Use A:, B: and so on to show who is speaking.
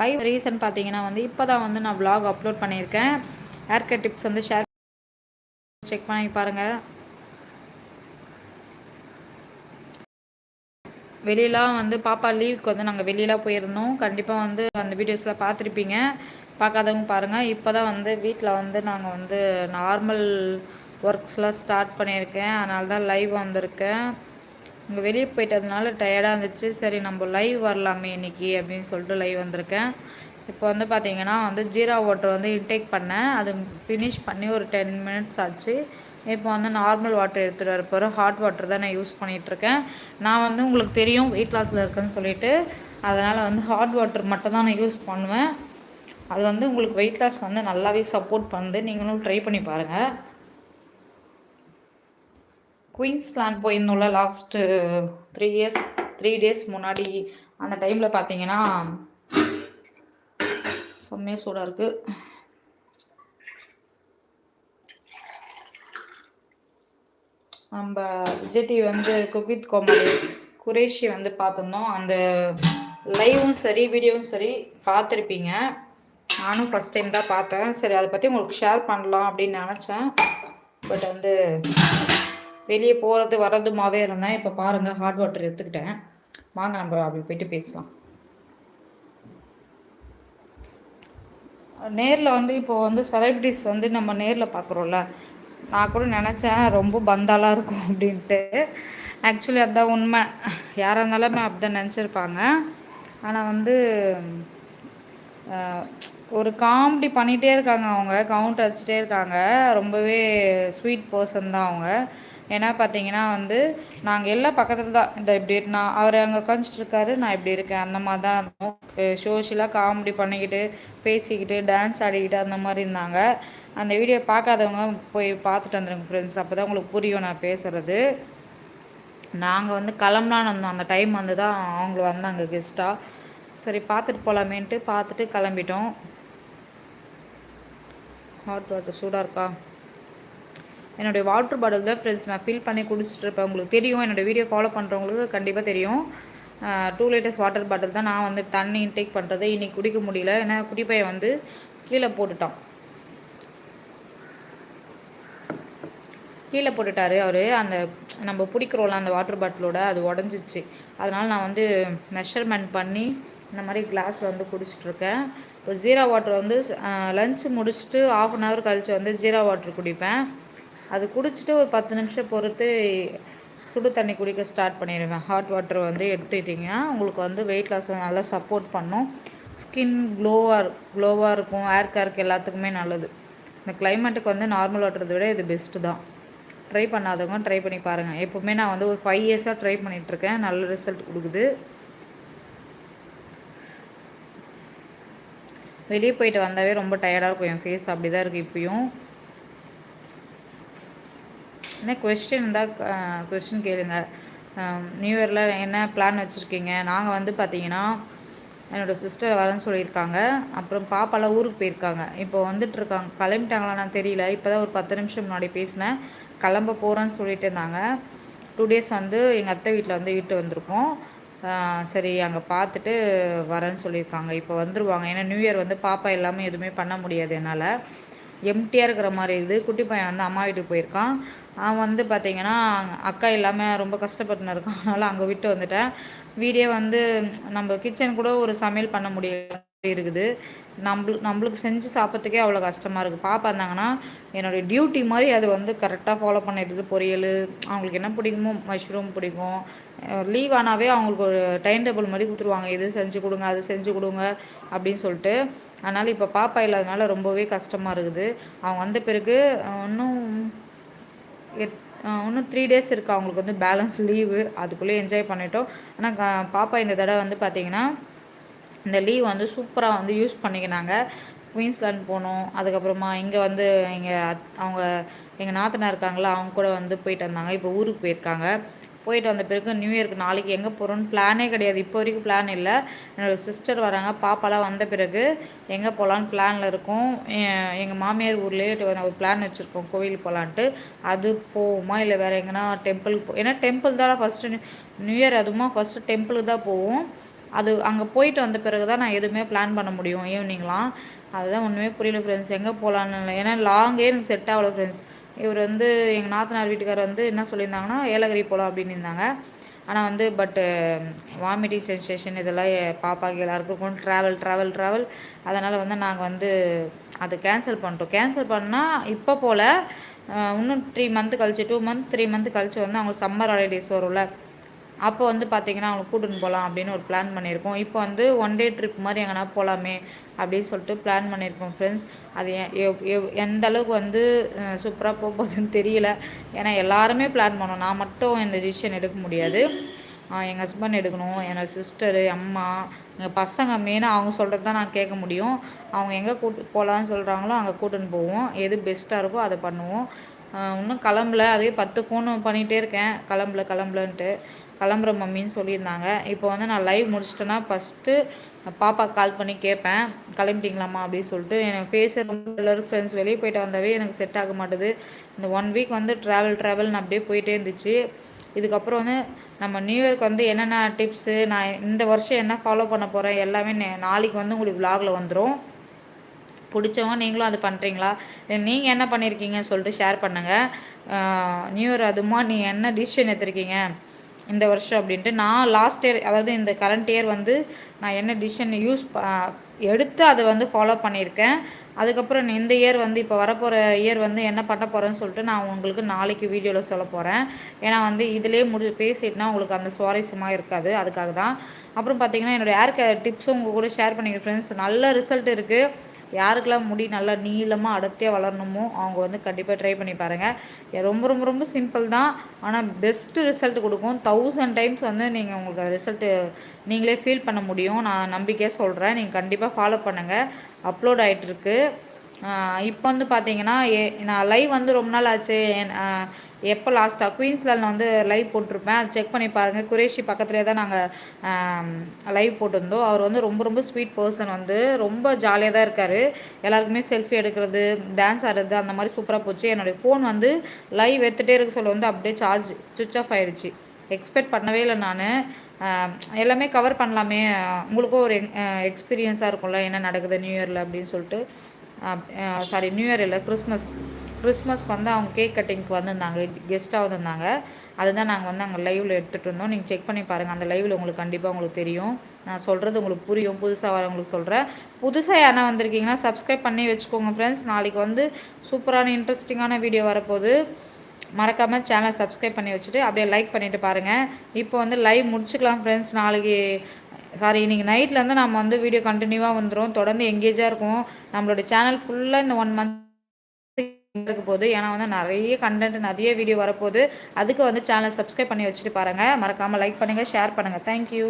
A: Live reason பார்த்தீங்கன்னா வந்து இப்போ தான் வந்து நான் விலாக் அப்லோட் பண்ணியிருக்கேன். ஹேர் கட் டிப்ஸ் வந்து ஷேர் செக் பண்ணி பாருங்கள் வெளியெலாம் வந்து பாப்பா லீவுக்கு வந்து நாங்கள் வெளியெலாம் போயிருந்தோம். கண்டிப்பாக வந்து அந்த வீடியோஸில் பார்த்துருப்பீங்க. பார்க்காதவங்க பாருங்கள் இப்போ தான் வந்து வீட்டில் வந்து நாங்கள் வந்து நார்மல் ஒர்க்ஸ்லாம் ஸ்டார்ட் பண்ணியிருக்கேன். அதனால தான் லைவ் வந்திருக்கேன். இங்கே வெளியே போயிட்டதுனால டயர்டாக இருந்துச்சு. சரி நம்ம லைவ் வரலாமே இன்னைக்கு அப்படின்னு சொல்லிட்டு லைவ் வந்திருக்கேன். இப்போ வந்து பார்த்திங்கன்னா வந்து ஜீரா வாட்டர் வந்து இன்டேக் பண்ணேன். அது ஃபினிஷ் பண்ணி ஒரு டென் மினிட்ஸ் ஆச்சு. இப்போ வந்து நார்மல் வாட்டர் எடுத்துகிட்டு வர போகிறேன் ஹாட் வாட்டர் தான் நான் யூஸ் பண்ணிகிட்ருக்கேன் நான் வந்து உங்களுக்கு தெரியும் வெயிட் லாஸில் இருக்கேன்னு சொல்லிட்டு. அதனால் வந்து ஹாட் வாட்டர் மட்டும் தான் நான் யூஸ் பண்ணுவேன். அது வந்து உங்களுக்கு வெயிட் லாஸ் வந்து நல்லாவே சப்போர்ட் பண்ணுது. நீங்களும் ட்ரை பண்ணி பாருங்கள் Queensland போயிருந்தோம்ல last three years three days முன்னாடி அந்த டைமில் பார்த்தீங்கன்னா செம்மையாக சூடாக இருக்குது நம்ம விஜய் டிவி வந்து குக் வித் குரேஷி வந்து பார்த்துருந்தோம் அந்த லைவும் சரி வீடியோவும் சரி பார்த்துருப்பீங்க நானும் ஃபஸ்ட் டைம் தான் பார்த்தேன். சரி அதை பற்றி உங்களுக்கு ஷேர் பண்ணலாம் அப்படின்னு நினச்சேன். பட் வந்து வெளியே போகிறது வர்றதுமாவே இருந்தேன். இப்போ பாருங்கள் ஹாட் வாட்டர் எடுத்துக்கிட்டேன். வாங்க நம்ம அப்படி போயிட்டு பேசலாம். நேரில் வந்து இப்போ வந்து செலிபிரிட்டிஸ் வந்து நம்ம நேரில் பார்க்குறோம்ல நான் கூட நினச்சேன் ரொம்ப பந்தாலாக இருக்கும் அப்படின்ட்டு. ஆக்சுவலி அதுதான் உண்மை. யாராக இருந்தாலுமே அப்படி தான் நினச்சிருப்பாங்க. ஆனால் வந்து ஒரு காமெடி பண்ணிகிட்டே இருக்காங்க அவங்க. கவுண்ட் அடிச்சிட்டே இருக்காங்க. ரொம்பவே ஸ்வீட் பர்சன் தான் அவங்க. ஏன்னா பார்த்தீங்கன்னா வந்து நாங்கள் எல்லாம் பக்கத்தில் தான் இந்த இப்படி நான் அவர் அங்கே உட்காந்துட்டு இருக்காரு நான் இப்படி இருக்கேன் அந்த மாதிரி தான் இருந்தோம். சோஷியலாக காமெடி பண்ணிக்கிட்டு பேசிக்கிட்டு டான்ஸ் ஆடிக்கிட்டு அந்த மாதிரி இருந்தாங்க. அந்த வீடியோ பார்க்காதவங்க போய் பார்த்துட்டு வந்துடுங்க ஃப்ரெண்ட்ஸ் அப்போ தான் உங்களுக்கு புரியும் நான் பேசுகிறது நாங்கள் வந்து கிளம்பலான்னு வந்தோம். அந்த டைம் வந்து தான் அவங்கள வந்தாங்க கெஸ்ட்டாக சரி பார்த்துட்டு போகலாமேன்ட்டு பார்த்துட்டு கிளம்பிட்டோம். ஹாட் வாட்டர் சூடாக இருக்கா? என்னுடைய வாட்டர் பாட்டில் தான் ஃப்ரெண்ட்ஸ் நான் ஃபில் பண்ணி குடிச்சிட்டு இருப்பேன் உங்களுக்கு தெரியும் என்னோடய வீடியோ ஃபாலோ பண்ணுறவங்களுக்கு கண்டிப்பாக தெரியும். டூ லிட்டர்ஸ் வாட்டர் பாட்டில் தான் நான் வந்து தண்ணி இன்டேக் பண்ணுறது இன்றைக்கி குடிக்க முடியல. ஏன்னா குடிப்பையை வந்து கீழே போட்டுட்டான். கீழே போட்டுட்டாரு அவர். அந்த நம்ம பிடிக்கிறோம்ல அந்த வாட்டர் பாட்டிலோட அது உடஞ்சிச்சு. அதனால் நான் வந்து மெஷர்மெண்ட் பண்ணி இந்த மாதிரி கிளாஸில் வந்து குடிச்சிட்ருக்கேன் இப்போ ஜீரா வாட்டர் வந்து லஞ்சு முடிச்சுட்டு ஆஃப் அன் ஹவர் கழிச்சு வந்து ஜீரா வாட்டர் குடிப்பேன். அது குடிச்சிட்டு ஒரு பத்து நிமிஷம் பொறுத்து சுடு தண்ணி குடிக்க ஸ்டார்ட் பண்ணிடுவேன் ஹாட் வாட்டர் வந்து எடுத்துக்கிட்டிங்கன்னா உங்களுக்கு வந்து வெயிட் லாஸ் நல்லா சப்போர்ட் பண்ணும். ஸ்கின் க்ளோவாக க்ளோவாக இருக்கும். ஏர் கேருக்கு எல்லாத்துக்குமே நல்லது. இந்த கிளைமேட்டுக்கு வந்து நார்மல் வாட்டரை விட இது பெஸ்ட்டு தான். ட்ரை பண்ணாதவங்க ட்ரை பண்ணி பாருங்கள் எப்போவுமே நான் வந்து ஒரு ஃபைவ் இயர்ஸாக ட்ரை பண்ணிகிட்ருக்கேன் நல்ல ரிசல்ட் கொடுக்குது. வெளியே போயிட்டு வந்தாவே ரொம்ப டயர்டாக இருக்கும். என் ஃபேஸ் அப்படி தான் இருக்குது இப்பயும். என்ன கொஸ்டின் இருந்தால் கொஸ்டின் கேளுங்க. நியூ இயரில் என்ன பிளான் வச்சுருக்கீங்க? நாங்கள் வந்து பார்த்தீங்கன்னா என்னோடய சிஸ்டர் வரேன்னு சொல்லியிருக்காங்க. அப்புறம் பாப்பாலாம் ஊருக்கு போயிருக்காங்க. இப்போ வந்துட்டு இருக்காங்க கிளம்பிட்டாங்களா நான் தெரியல. இப்போ தான் ஒரு பத்து நிமிஷம் முன்னாடி பேசினேன். கிளம்ப போகிறேன்னு சொல்லிட்டு இருந்தாங்க. டூ டேஸ் வந்து எங்கள் அத்தை வீட்டில் வந்து வீட்டு வந்திருக்கோம். சரி அங்கே பார்த்துட்டு வரேன்னு சொல்லியிருக்காங்க. இப்போ வந்துருவாங்க. ஏன்னா நியூ இயர் வந்து பாப்பா எல்லாமே எதுவுமே பண்ண முடியாது என்னால். எம்டியாக இருக்கிற மாதிரி இருக்குது குட்டி பையன் வந்து அம்மா வீட்டுக்கு போயிருக்கான். அவன் வந்து பார்த்திங்கன்னா அக்கா இல்லாமல் ரொம்ப கஷ்டப்பட்டுன்னு இருக்கான். அதனால் அங்கே விட்டு வந்துட்டேன். வீடே வந்து நம்ம கிச்சன் கூட ஒரு சமையல் பண்ண முடியாது இருக்குது. நம்மளுக்கு நம்மளுக்கு செஞ்சு சாப்பிட்றதுக்கே அவ்வளோ கஷ்டமாக இருக்குது பாப்பா இருந்தாங்கன்னா என்னுடைய டியூட்டி மாதிரி அது வந்து கரெக்டாக ஃபாலோ பண்ணிடுது பொரியல் அவங்களுக்கு என்ன பிடிக்குமோ மஷ்ரூம் பிடிக்கும். லீவ் ஆனாவே அவங்களுக்கு ஒரு டைம் டேபிள் மாதிரி கொடுத்துருவாங்க. இது செஞ்சு கொடுங்க அது செஞ்சு கொடுங்க அப்படின்னு சொல்லிட்டு. அதனால் இப்போ பாப்பா இல்லாதனால ரொம்பவே கஷ்டமாக இருக்குது. அவங்க வந்த பிறகு இன்னும் எத் இன்னும் த்ரீ டேஸ் இருக்குது அவங்களுக்கு வந்து பேலன்ஸ் லீவு அதுக்குள்ளே என்ஜாய் பண்ணிட்டோம். ஆனால் பாப்பா இந்த தடவை வந்து பார்த்திங்கன்னா இந்த லீவ் வந்து சூப்பராக வந்து யூஸ் பண்ணிக்கினாங்க. குயின்ஸ்லாண்ட் போனோம். அதுக்கப்புறமா இங்கே வந்து இங்கே அவங்க எங்கள் நாத்தனார் இருக்காங்களா அவங்க கூட வந்து போயிட்டு வந்தாங்க. இப்போ ஊருக்கு போயிருக்காங்க. போயிட்டு வந்த பிறகு நியூ இயர்க்கு நாளைக்கு எங்கே போகிறோன்னு பிளானே கிடையாது. இப்போ வரைக்கும் பிளான் இல்லை. என்னோடய சிஸ்டர் வராங்க. பாப்பாலாம் வந்த பிறகு எங்கே போகலான்னு பிளானில் இருக்கோம். எங்கள் மாமியார் ஊர்லேயே ஒரு பிளான் வச்சுருக்கோம். கோவில் போகலான்ட்டு அது போவோமா? இல்லை வேறு எங்கன்னா டெம்பிள் போ ஏன்னா டெம்பிள் தான் ஃபஸ்ட்டு நியூ இயர் அதுவுமா ஃபஸ்ட்டு டெம்பிளுக்கு தான் போவோம். அது அங்கே போயிட்டு வந்த பிறகு தான் நான் எதுவுமே பிளான் பண்ண முடியும். ஈவினிங்லாம் அதுதான் ஒன்றுமே புரியல ஃப்ரெண்ட்ஸ் எங்கே போகலான்னு இல்லை. ஏன்னா லாங்கே எனக்கு செட் ஆகல ஃப்ரெண்ட்ஸ் இவர் வந்து எங்கள் நாத்தனார் வீட்டுக்காரர் வந்து என்ன சொல்லியிருந்தாங்கன்னா ஏலகிரி போகலாம் அப்படின்னு இருந்தாங்க. ஆனால் வந்து பட்டு வாமிட்டிங் சென்சேஷன் இதெல்லாம் பாப்பாக்கு எல்லாருக்கும் ட்ராவல் ட்ராவல் ட்ராவல் அதனால் வந்து நாங்கள் வந்து அதை கேன்சல் பண்ணிட்டோம். கேன்சல் பண்ணால் இப்போ போல் இன்னும் த்ரீ மந்த் கழிச்சு டூ மந்த் த்ரீ மந்த் கழிச்சு வந்து அவங்க சம்மர் ஹாலிடேஸ் வரும்ல. அப்போ வந்து பார்த்தீங்கன்னா அவங்களை கூட்டின்னு போகலாம் அப்படின்னு ஒரு பிளான் பண்ணியிருக்கோம். இப்போ வந்து ஒன் டே ட்ரிப் மாதிரி எங்கன்னா போகலாமே அப்படின்னு சொல்லிட்டு பிளான் பண்ணியிருக்கோம் ஃப்ரெண்ட்ஸ் அது எந்த அளவுக்கு வந்து சூப்பராக போக போகுதுன்னு தெரியல. ஏன்னா எல்லாருமே பிளான் பண்ணோம். நான் மட்டும் இந்த டிசிஷன் எடுக்க முடியாது. எங்கள் ஹஸ்பண்ட் எடுக்கணும் என்னோடய சிஸ்டரு அம்மா எங்கள் பசங்க மெயினாக அவங்க சொல்கிறது தான் நான் கேட்க முடியும். அவங்க எங்கே கூட்டு போகலான்னு சொல்கிறாங்களோ அங்கே கூட்டுன்னு போவோம். எது பெஸ்ட்டாக இருக்கோ அதை பண்ணுவோம். இன்னும் கிளம்பல. அதே பத்து ஃபோன் பண்ணிகிட்டே இருக்கேன். கிளம்பல கிளம்பலன்ட்டு. கிளம்புற மம்மின்னு சொல்லியிருந்தாங்க. இப்போ வந்து நான் லைவ் முடிச்சிட்டேன்னா ஃபஸ்ட்டு பாப்பா கால் பண்ணி கேட்பேன். கிளம்பிட்டீங்களாம்மா அப்படின்னு சொல்லிட்டு. எனக்கு ஃபேஸ் ரொம்ப எல்லோரும் ஃப்ரெண்ட்ஸ் வெளியே போயிட்டு வந்தாவே எனக்கு செட் ஆக மாட்டுது. இந்த ஒன் வீக் வந்து ட்ராவல் ட்ராவல்னு அப்படியே போயிட்டே இருந்துச்சு. இதுக்கப்புறம் வந்து நம்ம நியூ இயர்க்கு வந்து என்னென்ன டிப்ஸு நான் இந்த வருஷம் என்ன ஃபாலோ பண்ண போகிறேன் எல்லாமே நாளைக்கு வந்து உங்களுக்கு விலாகில் வந்துடும் பிடிச்சவங்க நீங்களும் அது பண்ணுறீங்களா நீங்கள் என்ன பண்ணியிருக்கீங்கன்னு சொல்லிட்டு ஷேர் பண்ணுங்கள் நியூ இயர் அதுமா நீங்கள் என்ன டிசிஷன் எடுத்திருக்கீங்க? இந்த வருஷம் அப்படின்ட்டு. நான் லாஸ்ட் இயர் அதாவது இந்த கரண்ட் இயர் வந்து நான் என்ன டிசிஷன் யூஸ் எடுத்து அதை வந்து ஃபாலோ பண்ணியிருக்கேன். அதுக்கப்புறம் இந்த இயர் வந்து இப்போ வரப்போகிற இயர் வந்து என்ன பண்ண போகிறேன்னு சொல்லிட்டு நான் உங்களுக்கு நாளைக்கு வீடியோவில் சொல்ல போகிறேன் ஏன்னா வந்து இதிலே முடி பேசிட்டுனா உங்களுக்கு அந்த சுவாரஸ்யமாக இருக்காது. அதுக்காக தான் அப்புறம் பார்த்தீங்கன்னா என்னோடய ஏர் டிப்ஸும் உங்கள் கூட ஷேர் பண்ணிக்கிறேன் ஃப்ரெண்ட்ஸ் நல்ல ரிசல்ட் இருக்குது யாருக்கெல்லாம் முடி நல்லா நீளமாக அடர்த்தியாக வளரணுமோ அவங்க வந்து கண்டிப்பாக ட்ரை பண்ணி பாருங்கள் ரொம்ப ரொம்ப ரொம்ப சிம்பிள் தான். ஆனால் பெஸ்ட்டு ரிசல்ட் கொடுக்கும். தௌசண்ட் டைம்ஸ் வந்து நீங்கள் உங்களுக்கு ரிசல்ட்டு நீங்களே ஃபீல் பண்ண முடியும். நான் நம்பிக்கையாக சொல்கிறேன் நீங்கள் கண்டிப்பாக ஃபாலோ பண்ணுங்கள் அப்லோட் ஆகிட்டுருக்கு இப்போ வந்து பார்த்தீங்கன்னா நான் லைவ் வந்து ரொம்ப நாள் ஆச்சு. எப்போ லாஸ்ட்டாக குயின்ஸ்லாண்டில் வந்து லைவ் போட்டிருப்பேன். அது செக் பண்ணி பாருங்கள் குரேஷி பக்கத்துலேயே தான் நாங்கள் லைவ் போட்டிருந்தோம். அவர் வந்து ரொம்ப ரொம்ப ஸ்வீட் பர்சன் வந்து. ரொம்ப ஜாலியாக தான் இருக்கார். எல்லாருக்குமே செல்ஃபி எடுக்கிறது டான்ஸ் ஆடுறது அந்த மாதிரி சூப்பராக போச்சு. என்னுடைய ஃபோன் வந்து லைவ் எடுத்துகிட்டே இருக்க சொல்ல வந்து அப்படியே சார்ஜ் சுவிச் ஆஃப் ஆகிடுச்சு எக்ஸ்பெக்ட் பண்ணவே இல்லை நான். எல்லாமே கவர் பண்ணலாமே. உங்களுக்கும் ஒரு எக்ஸ்பீரியன்ஸாக இருக்கும்ல என்ன நடக்குது நியூ இயரில் அப்படின்னு சொல்லிட்டு. சாரி நியூ இயர் இல்லை கிறிஸ்மஸ் கிறிஸ்மஸ்க்கு வந்து அவங்க கேக் கட்டிங்க்கு வந்திருந்தாங்க கெஸ்ட்டாக வந்திருந்தாங்க. அதுதான் நாங்கள் வந்து அங்கே லைவில் எடுத்துகிட்டு இருந்தோம். நீங்கள் செக் பண்ணி பாருங்கள் அந்த லைவில் உங்களுக்கு கண்டிப்பாக உங்களுக்கு தெரியும். நான் சொல்கிறது உங்களுக்கு புரியும் புதுசாக வரவங்களுக்கு சொல்கிறேன் புதுசாக யாரா வந்திருக்கீங்கன்னா சப்ஸ்கிரைப் பண்ணி வச்சுக்கோங்க ஃப்ரெண்ட்ஸ் நாளைக்கு வந்து சூப்பரான இன்ட்ரெஸ்டிங்கான வீடியோ வரப்போகுது. மறக்காமல் சேனலை சப்ஸ்கிரைப் பண்ணி வச்சுட்டு அப்படியே லைக் பண்ணிவிட்டு பாருங்கள் இப்போ வந்து லைவ் முடிச்சுக்கலாம் ஃப்ரெண்ட்ஸ் நாளைக்கு சாரி இன்றைக்கி நைட்லேருந்து நம்ம வந்து வீடியோ கண்டினியூவாக வந்துடும் தொடர்ந்து எங்கேஜாக இருக்கும் நம்மளோட சேனல் ஃபுல்லாக இந்த ஒன் மந்த் இருக்க போகுது ஏன்னா வந்து நிறைய கண்டென்ட் நிறைய வீடியோ வரப்போகுது அதுக்கு வந்து சேனல் சப்ஸ்கிரைப் பண்ணி வச்சுட்டு பாருங்கள் மறக்காமல் லைக் பண்ணுங்கள் ஷேர் பண்ணுங்கள் தேங்க்யூ